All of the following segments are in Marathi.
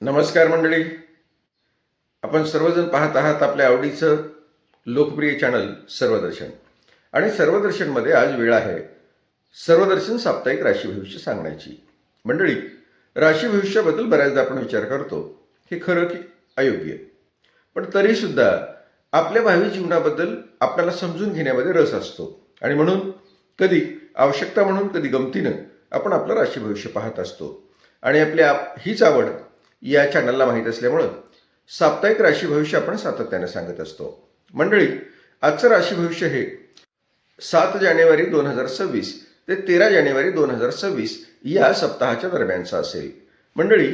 नमस्कार मंडळी. आपण सर्वजण पाहत आहात आपल्या आवडीचं लोकप्रिय चॅनल सर्वदर्शन. आणि सर्वदर्शनमध्ये आज वेळ आहे सर्वदर्शन साप्ताहिक राशी भविष्य सांगण्याची. मंडळी राशी भविष्याबद्दल बऱ्याचदा आपण विचार करतो. हे खरं की अयोग्य? पण तरीसुद्धा आपल्या भावी जीवनाबद्दल आपल्याला समजून घेण्यामध्ये रस असतो. आणि म्हणून कधी आवश्यकता म्हणून कधी गमतीनं आपण आपलं राशी भविष्य पाहत असतो. आणि आपल्या हीच आवड या चॅनलला माहीत असल्यामुळं साप्ताहिक राशी भविष्य आपण सातत्याने सांगत असतो. मंडळी आजचं राशी भविष्य हे सात जानेवारी दोन हजार सव्वीस ते तेरा जानेवारी दोन हजार सव्वीस या सप्ताहाच्या दरम्यानचा असेल. मंडळी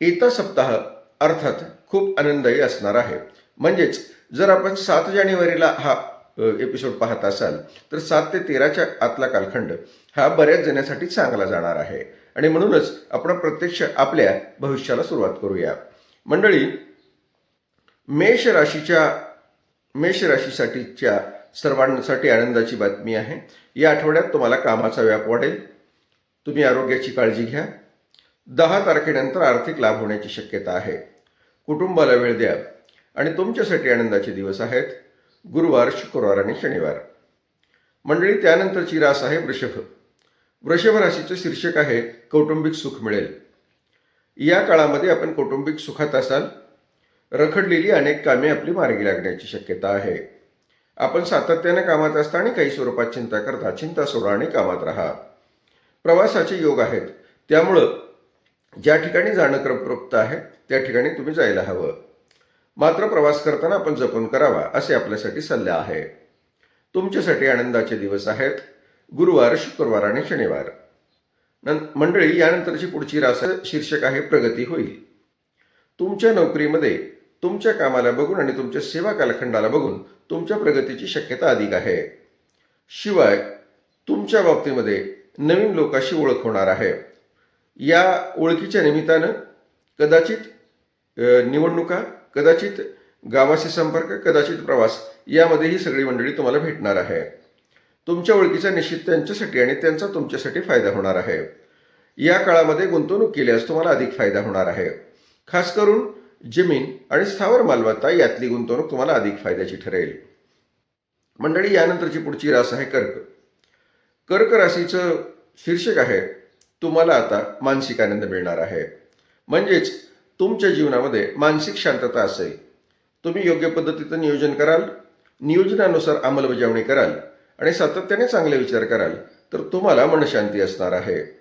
येता सप्ताह अर्थात खूप आनंददायी असणार आहे. म्हणजेच जर आपण सात जानेवारीला हा एपिसोड पाहत असाल तर सात ते तेराच्या आतला कालखंड हा बऱ्याच जणांसाठी चांगला जाणार आहे. आणि म्हणूनच आपण प्रत्यक्ष आपल्या भविष्याला सुरुवात करूया. मंडळी मेष राशीच्या मेष राशीसाठीच्या सर्वांसाठी आनंदाची बातमी आहे. या आठवड्यात तुम्हाला कामाचा व्याप वाढेल. तुम्ही आरोग्याची काळजी घ्या. दहा तारखेनंतर आर्थिक लाभ होण्याची शक्यता आहे. कुटुंबाला वेळ द्या. आणि तुमच्यासाठी आनंदाचे दिवस आहेत. गुरुवार शुक्रवार आणि शनिवार. मंडळी त्यानंतरची रास आहे वृषभ. वृषभ राशीचं शीर्षक आहे कौटुंबिक सुख मिळेल. या काळामध्ये आपण कौटुंबिक सुखात असाल. रखडलेली अनेक कामे आपली मार्गी लागण्याची शक्यता आहे. आपण सातत्याने कामात असता आणि काही स्वरूपात चिंता करता चिंता सोडा आणि कामात राहा. प्रवासाचे योग आहेत. त्यामुळं ज्या ठिकाणी जाणं क्रमप्रोक्त आहे त्या ठिकाणी तुम्ही जायला हवं. मात्र प्रवास करताना आपण जपून करावा असे आपल्यासाठी सल्ला आहे. तुमच्यासाठी आनंदाचे दिवस आहेत. गुरुवार शुक्रवार आणि शनिवार. नं- मंडळी यानंतरची पुढची रास शीर्षक आहे प्रगती होईल. तुमच्या नोकरीमध्ये तुमच्या कामाला बघून आणि तुमच्या सेवा कालखंडाला बघून तुमच्या प्रगतीची शक्यता अधिक आहे. शिवाय तुमच्या बाबतीमध्ये नवीन लोकांशी ओळख होणार आहे. या ओळखीच्या निमित्तानं कदाचित निवडणुका कदाचित गावाशी संपर्क कदाचित प्रवास यामध्ये ही सगळी मंडळी तुम्हाला भेटणार आहे. तुमच्या ओळखीचा निश्चित त्यांच्यासाठी आणि त्यांचा तुमच्यासाठी फायदा होणार आहे. या काळामध्ये गुंतवणूक केल्यास तुम्हाला अधिक फायदा होणार आहे. खास करून जमीन आणि स्थावर मालमत्ता यातली गुंतवणूक तुम्हाला अधिक फायद्याची ठरेल. मंडळी यानंतरची पुढची रास आहे कर्क. कर्क राशीचं शीर्षक आहे तुम्हाला आता मानसिक आनंद मिळणार आहे. म्हणजेच तुमच्या जीवनामध्ये मानसिक शांतता असेल. तुम्ही योग्य पद्धतीचं नियोजन कराल. नियोजनानुसार अंमलबजावणी कराल. आणि सातत्याने चांगले विचार कराल तर तुम्हाला मनशांती असणार आहे.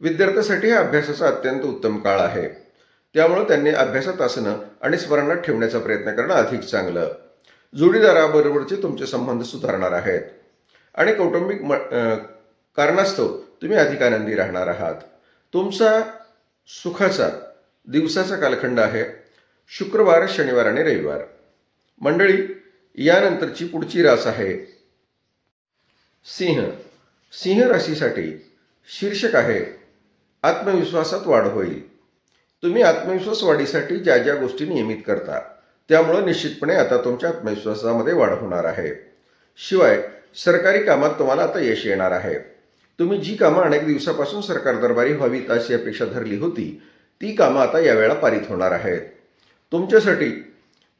विद्यार्थ्यासाठी हा अभ्यासाचा अत्यंत उत्तम काळ आहे. त्यामुळे त्यांनी अभ्यासात असणं आणि स्मरणात ठेवण्याचा प्रयत्न करणं अधिक चांगलं. जोडीदाराबरोबरचे तुमचे संबंध सुधारणार आहेत. आणि कौटुंबिक म कारणास्तव तुम्ही अधिक आनंदी राहणार आहात. तुमचा सुखाचा दिवसाचा कालखंड आहे. शुक्रवार शनिवार आणि रविवार. मंडळी यानंतरची पुढची रास आहे. सिंह. सिंह राशीसाठी शीर्षक आहे आत्मविश्वासात वाढ होईल. तुम्ही आत्मविश्वास वाढीसाठी ज्या ज्या गोष्टी नियमित करता त्यामुळं निश्चितपणे आता तुमच्या आत्मविश्वासामध्ये वाढ होणार आहे. शिवाय सरकारी कामात तुम्हाला आता यश येणार आहे. तुम्ही जी कामं अनेक दिवसापासून सरकार दरबारी व्हावीत अशी अपेक्षा धरली होती ती कामं आता यावेळा पारित होणार आहेत. तुमच्यासाठी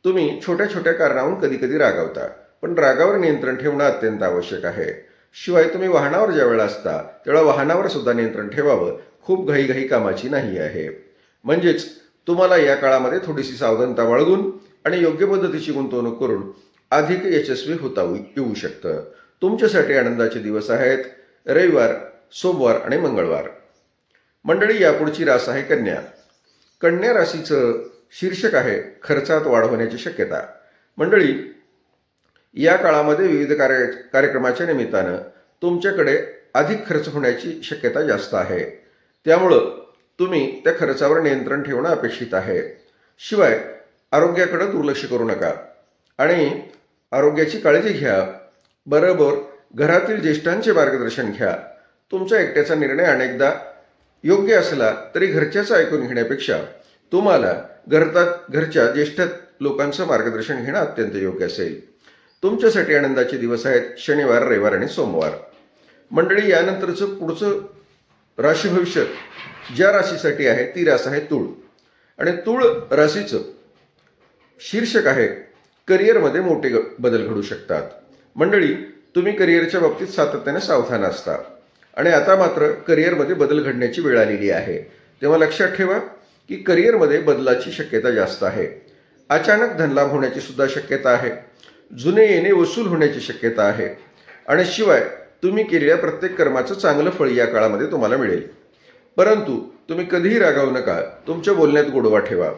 तुम्ही छोट्या छोट्या कारणाहून कधी कधी रागावता पण रागावर नियंत्रण ठेवणं अत्यंत आवश्यक आहे. शिवाय तुम्ही वाहनावर ज्यावेळेला असता त्यावेळा वाहनावर सुद्धा नियंत्रण ठेवावं. खूप घाईघाई कामाची नाही आहे. म्हणजेच तुम्हाला या काळामध्ये थोडीशी सावधानता बाळगून आणि योग्य पद्धतीची गुंतवणूक करून अधिक यशस्वी होता येऊ शकतं. तुमच्यासाठी आनंदाचे दिवस आहेत. रविवार सोमवार आणि मंगळवार. मंडळी यापुढची रास आहे कन्या. कन्या राशीचं शीर्षक आहे खर्चात वाढ होण्याची शक्यता. मंडळी या काळामध्ये विविध कार्य कार्यक्रमाच्या निमित्तानं तुमच्याकडे अधिक खर्च होण्याची शक्यता जास्त आहे. त्यामुळं तुम्ही त्या खर्चावर नियंत्रण ठेवणं अपेक्षित आहे. शिवाय आरोग्याकडे दुर्लक्ष करू नका आणि आरोग्याची काळजी घ्या. बरोबर घरातील ज्येष्ठांचे मार्गदर्शन घ्या. तुमच्या एकट्याचा निर्णय अनेकदा योग्य असला तरी घरच्याचं ऐकून घेण्यापेक्षा तुम्हाला घरतात घरच्या ज्येष्ठ लोकांचं मार्गदर्शन घेणं अत्यंत योग्य असेल. तुमच्यासाठी आनंदाचे दिवस आहेत शनिवार रविवार आणि सोमवार. मंडळी यानंतरचं पुढचं राशी भविष्य ज्या राशीसाठी आहे ती रास आहे तूळ. आणि तूळ राशीचं शीर्षक आहे करिअरमध्ये मोठे ग- बदल घडू शकतात. मंडळी तुम्ही करिअरच्या बाबतीत सातत्याने सावधान असता. आणि आता मात्र करिअरमध्ये बदल घडण्याची वेळ आलेली आहे. तेव्हा लक्षात ठेवा की करिअरमध्ये बदलाची शक्यता जास्त आहे. अचानक धनलाभ होण्याची सुद्धा शक्यता आहे. जुने येणे वसूल होण्याची शक्यता आहे. आणि शिवाय तुम्ही केलेल्या प्रत्येक कर्माचं चांगलं फळ या काळामध्ये तुम्हाला मिळेल. परंतु तुम्ही कधीही रागावू नका. तुमच्या बोलण्यात गोडवा ठेवा.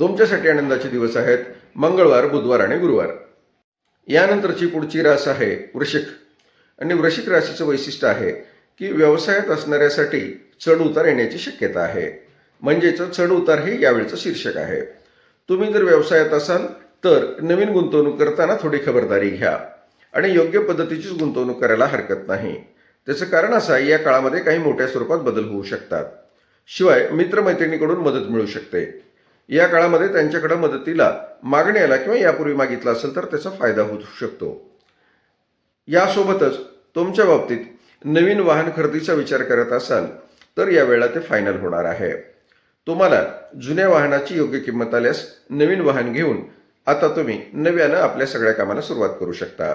तुमच्यासाठी आनंदाचे दिवस आहेत. मंगळवार बुधवार आणि गुरुवार. यानंतरची पुढची रास आहे वृषिक आणि वृश्चिक राशीचं वैशिष्ट्य आहे की व्यवसायात असणाऱ्यासाठी चढ उतार येण्याची शक्यता आहे. म्हणजेच चढ उतार हे यावेळचं शीर्षक आहे. तुम्ही जर व्यवसायात असाल तर नवीन गुंतवणूक करताना थोडी खबरदारी घ्या आणि योग्य पद्धतीचीच गुंतवणूक करायला हरकत नाही. त्याचं कारण असं आहे या काळामध्ये काही मोठ्या स्वरूपात बदल होऊ शकतात. शिवाय मित्रमैत्रिणीकडून मदत मिळू शकते. या काळामध्ये त्यांच्याकडे मदतीला मागणी आला किंवा यापूर्वी मागितला असेल तर त्याचा फायदा होऊ शकतो. यासोबतच तुमच्या बाबतीत नवीन वाहन खरेदीचा विचार करत असाल तर यावेळेला ते फायनल होणार आहे. तुम्हाला जुन्या वाहनाची योग्य किंमत आल्यास नवीन वाहन घेऊन आता तुम्ही नव्यानं आपल्या सगळ्या कामाला सुरुवात करू शकता.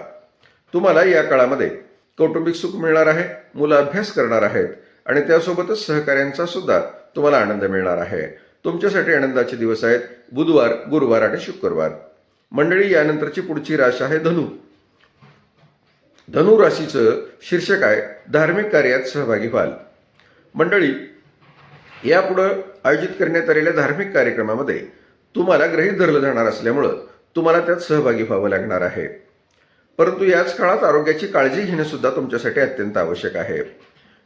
तुम्हाला या काळामध्ये कौटुंबिक सुख मिळणार आहे मुलं अभ्यास करणार आहेत आणि त्यासोबतच सहकाऱ्यांचा सुद्धा तुम्हाला आनंद मिळणार आहे. तुमच्यासाठी आनंदाचे दिवस आहेत बुधवार गुरुवार आणि शुक्रवार. मंडळी यानंतरची पुढची राश आहे धनु. धनु राशीचं शीर्षक आहे धार्मिक कार्यात सहभागी व्हाल. मंडळी यापुढं आयोजित करण्यात आलेल्या धार्मिक कार्यक्रमामध्ये तुम्हाला गृहीत धरलं जाणार असल्यामुळं तुम्हाला त्यात सहभागी व्हावं लागणार आहे. परंतु याच काळात आरोग्याची काळजी घेणं सुद्धा तुमच्यासाठी अत्यंत आवश्यक आहे.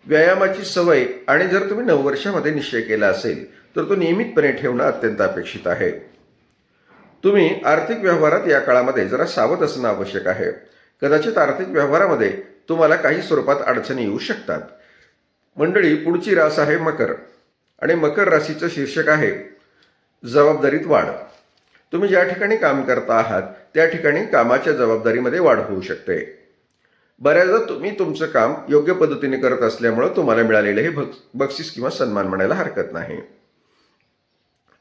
व्यायामाची सवय आणि जर तुम्ही नववर्षामध्ये निश्चय केला असेल तर तो नियमितपणे ठेवणं अत्यंत अपेक्षित आहे. तुम्ही आर्थिक व्यवहारात या काळामध्ये जरा सावध असणं आवश्यक आहे. कदाचित आर्थिक व्यवहारामध्ये तुम्हाला काही स्वरूपात अडचणी येऊ शकतात. मंडळी पुढची रास आहे मकर आणि मकर राशीचं शीर्षक आहे जबाबदारीत वाढ. तुम्ही ज्या ठिकाणी काम करता आहात त्या ठिकाणी कामाच्या जबाबदारीमध्ये वाढ होऊ शकते. बऱ्याचदा तुम्ही तुमचं काम योग्य पद्धतीने करत असल्यामुळं तुम्हाला मिळालेलं हे बक्स बक्षीस किंवा सन्मान म्हणायला हरकत नाही.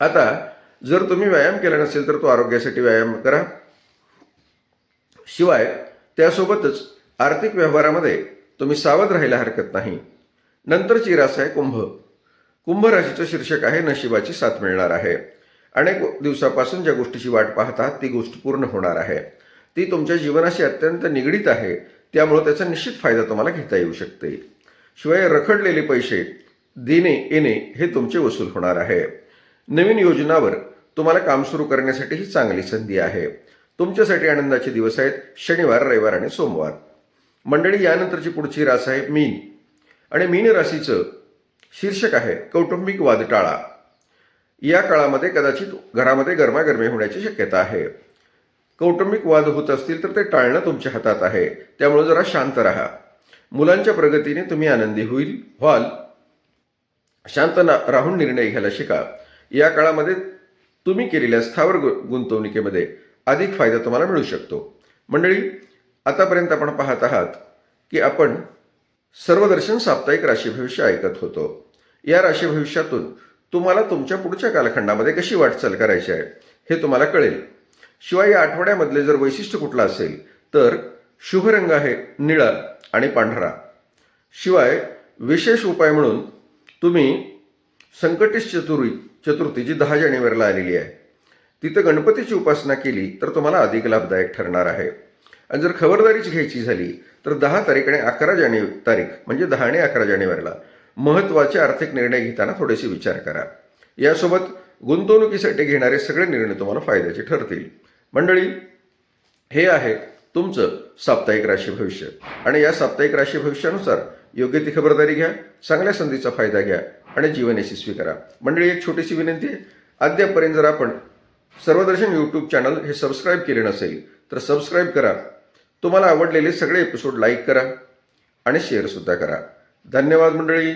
आता जर तुम्ही व्यायाम केला नसेल तर तो आरोग्यासाठी व्यायाम करा. शिवाय त्यासोबतच आर्थिक व्यवहारामध्ये तुम्ही सावध राहायला हरकत नाही. नंतरची रास आहे कुंभ. कुंभ राशीचं शीर्षक आहे नशिबाची साथ मिळणार आहे. अनेक दिवसापासून ज्या गोष्टीची वाट पाहता ती गोष्ट पूर्ण होणार आहे. ती तुमच्या जीवनाशी अत्यंत निगडीत आहे त्यामुळं त्याचा निश्चित फायदा तुम्हाला घेता येऊ शकते. शिवाय रखडलेले पैसे देणे येणे हे तुमचे वसूल होणार आहे. नवीन योजनावर तुम्हाला काम सुरू करण्यासाठी ही चांगली संधी आहे. तुमच्यासाठी आनंदाचे दिवस आहेत शनिवार रविवार आणि सोमवार. मंडळी यानंतरची पुढची रास आहे मीन. आणि मीन राशीचं शीर्षक आहे कौटुंबिक वाद टाळा या काळामध्ये कदाचित घरामध्ये गरमागरमी होण्याची शक्यता आहे. कौटुंबिक वाद होत असतील तर ते टाळणं तुमच्या हातात आहे. त्यामुळे जरा शांत राहा. मुलांच्या प्रगतीने तुम्ही आनंदी होईल व्हाल. शांत ना राहून निर्णय घ्यायला शिका. या काळामध्ये तुम्ही केलेल्या स्थावर गु- गुंतवणुकीमध्ये अधिक फायदा तुम्हाला मिळू शकतो. मंडळी आतापर्यंत आपण पाहत आहात की आपण सर्वदर्शन साप्ताहिक राशी भविष्य ऐकत होतो. या राशी भविष्यातून तुम्हाला तुमच्या पुढच्या कालखंडामध्ये कशी वाटचाल करायची आहे हे तुम्हाला कळेल. शिवाय या आठवड्यामधले जर वैशिष्ट्य कुठलं असेल तर शुभ रंग आहे निळा आणि पांढरा. शिवाय विशेष उपाय म्हणून तुम्ही संकटेश चतुर्थी चतुर्थी जी दहा जानेवारीला आलेली आहे. तिथं गणपतीची उपासना केली तर तुम्हाला अधिक लाभदायक ठरणार आहे. आणि जर खबरदारीच घ्यायची झाली तर दहा तारीख आणि अकरा जानेवारी तारीख म्हणजे दहा आणि अकरा जानेवारीला महत्त्वाचे आर्थिक निर्णय घेताना थोडेसे विचार करा. यासोबत गुंतवणुकीसाठी घेणारे सगळे निर्णय तुम्हाला फायद्याचे ठरतील. मंडळी हे आहे तुमचं साप्ताहिक राशी भविष्य. आणि या साप्ताहिक राशी भविष्यानुसार योग्य ती खबरदारी घ्या चांगल्या संधीचा फायदा घ्या आणि जीवन यशस्वी करा. मंडळी एक छोटीशी विनंती आहे. अद्यापपर्यंत जर आपण सर्वदर्शन यूट्यूब चॅनल हे सबस्क्राईब केले नसेल तर सबस्क्राईब करा. तुम्हाला आवडलेले सगळे एपिसोड लाईक करा आणि शेअरसुद्धा करा. धन्यवाद मंडळी.